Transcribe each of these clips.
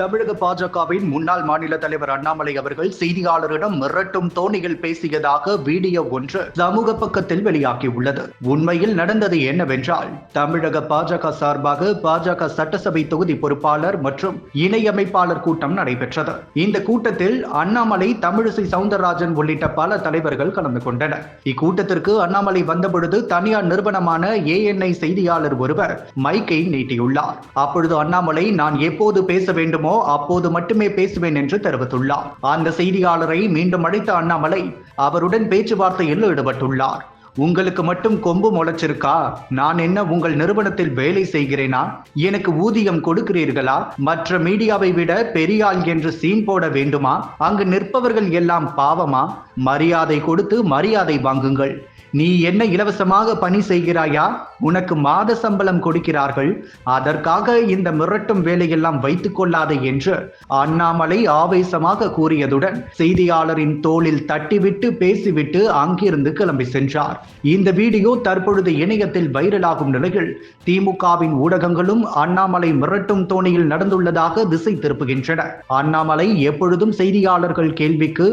தமிழக பாஜகவின் முன்னாள் மாநில தலைவர் அண்ணாமலை அவர்கள் செய்தியாளரிடம் மிரட்டும் தோணியில் பேசியதாக வீடியோ ஒன்று சமூக பக்கத்தில் வெளியாகியுள்ளது. உண்மையில் நடந்தது என்னவென்றால் தமிழக பாஜக சார்பாக பாஜக சட்டசபை தொகுதி பொறுப்பாளர் மற்றும் இணையமைப்பாளர் கூட்டம் நடைபெற்றது. இந்த கூட்டத்தில் அண்ணாமலை தமிழிசை சவுந்தரராஜன் உள்ளிட்ட பல தலைவர்கள் கலந்து கொண்டனர். இக்கூட்டத்திற்கு அண்ணாமலை வந்தபொழுது தனியார் நிறுவனமான ஏஎன்ஐ செய்தியாளர் ஒருவர் மைக்கை நீட்டியுள்ளார். அப்பொழுது அண்ணாமலை நான் எப்போது பேச வேண்டுமோ அப்போது மட்டுமே பேசுவேன் என்று தெரிவித்துள்ளார். அந்த செய்தியாளரை மீண்டும் அழைத்த அண்ணாமலை அவருடன் பேச்சுவார்த்தையில் ஈடுபட்டுள்ளார். உங்களுக்கு மட்டும் கொம்பு முளைச்சிருக்கா? நான் என்ன உங்கள் நிறுவனத்தில் வேலை செய்கிறேனா? எனக்கு ஊதியம் கொடுக்கிறீர்களா? மற்ற மீடியாவை விட பெரியாள் என்று சீன் போட வேண்டுமா? அங்கு நிற்பவர்கள் எல்லாம் பாவமா? மரியாதை கொடுத்து மரியாதை வாங்குங்கள். நீ என்ன இலவசமாக பணி செய்கிறாயா? உனக்கு மாத சம்பளம் கொடுக்கிறார்கள். அதற்காக இந்த மிரட்டும் வேலையெல்லாம் வைத்துக் கொள்ளாதே என்று அண்ணாமலை ஆவேசமாக கூறியதுடன் செய்தியாளரின் தோளில் தட்டிவிட்டு பேசிவிட்டு அங்கிருந்து கிளம்பி சென்றார். இந்த வீடியோ தற்பொழுது இணையத்தில் வைரலாகும் நிலையில் திமுகவின் ஊடகங்களும் அண்ணாமலை மிரட்டும் தோணியில் நடந்துள்ளதாக திசை திருப்புகின்றன. அண்ணாமலை எப்பொழுதும் செய்தியாளர்கள் கேள்விக்கு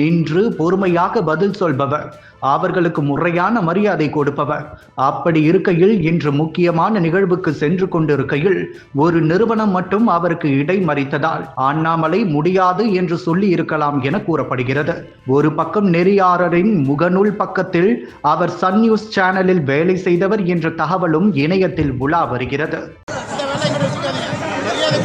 நின்று பொறுமையாக பதில் சொல்பவர். அவர்களுக்கு முறையான மரியாதை கொடுப்பவர். அப்படி இருக்கையில் இன்று முக்கியமான நிகழ்வுக்கு சென்று கொண்டிருக்கையில் ஒரு நிறுவனம் மட்டும் அவருக்கு இடைமறித்ததால் அண்ணாமலை முடியாது என்று சொல்லி இருக்கலாம் என கூறப்படுகிறது. ஒரு பக்கம் நெறியாளரின் முகநூல் பக்கத்தில் அவர் சன் நியூஸ் சேனலில் வேலை செய்தவர் என்ற தகவலும் இணையத்தில் உலா வருகிறது. இந்த வேலை எங்கிட்ட வச்சுக்காதீங்க. மரியாதை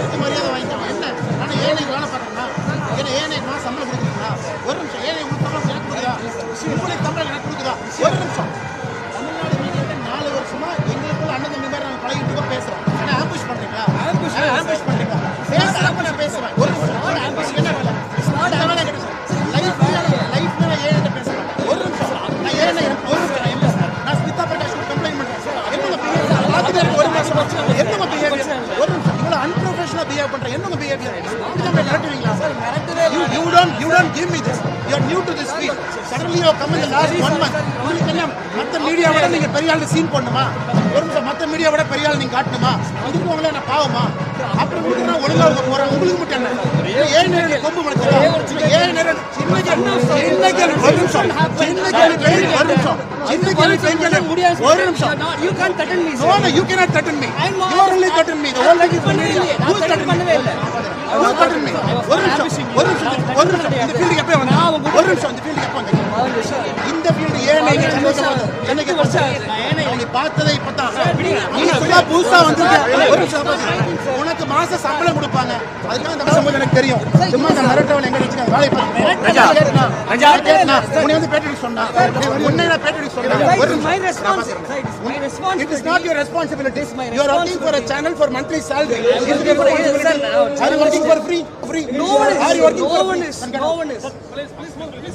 மிரட்டுவீங்களா sir? you don't you don't give me this. You are new to this field. Suddenly you have come in the last one month. உங்களுக்கு என்ன மத்த மீடியா விட நீங்க பெரிய ஆளு சீன் பண்ணுமா ஒரு நிமிஷம் மத்த மீடியா விட பெரிய ஆளு நீங்க காட்டணுமா? இதுக்கு உங்களை என்ன பாவமா? அப்படி உங்களுக்கு நான் ஒழுங்கா போறேன். உங்களுக்கு மட்டும் என்ன? ஏழு நேரம் கொம்பு முளைச்சா ஏழு நேரம் சின்ன கேள்வி சின்ன கேள்வி ஒரு நிமிஷம் சின்ன கேள்வி பெரிய ஒரு நிமிஷம் சின்ன கேள்வி பெரிய கேள்வி ஒரு நிமிஷம் You can't threaten me. No, no, you cannot threaten me. I'm not- You are only threaten me. The whole life is பண்ணவே இல்லையே. நான் Who's threaten threaten me? பண்ணவே இல்லை. Who's threaten me? ஒரு நிமிஷம், ஒரு நிமிஷம், ஒரு நிமிஷம். இந்த ஃபீல்டுக்கு எப்போ வந்தீங்க? ஒரு நிமிஷம், இந்த ஃபீல்டுக்கு எப்போ வந்தீங்க? இந்த ஃபீல்டு ஏன் நீங்க சென்னைக்கு வந்து- சென்னைக்கு வருஷம் பார்த்ததே இப்பதான். புதுசா வந்திருக்க. ஒரு நிமிஷம் பாருங்க. உனக்கு மாச சம்பளம் கொடுப்பாங்க அதுக்காக போது எனக்கு தெரியும் சும்மா இந்த மிரட்டவன் எங்க வச்சுக்க? உன்னை வந்து பேட்டி எடுக்க சொன்னா உன்னை நான் பேட்டி எடுக்க சொன்னா ஒரு It's my நிமிஷம். நான் responsibility. பாக்குறேன். It's my responsibility. It is not your responsibility. It's my You are working for a channel for monthly salary. Is it your working for- yes, responsibility?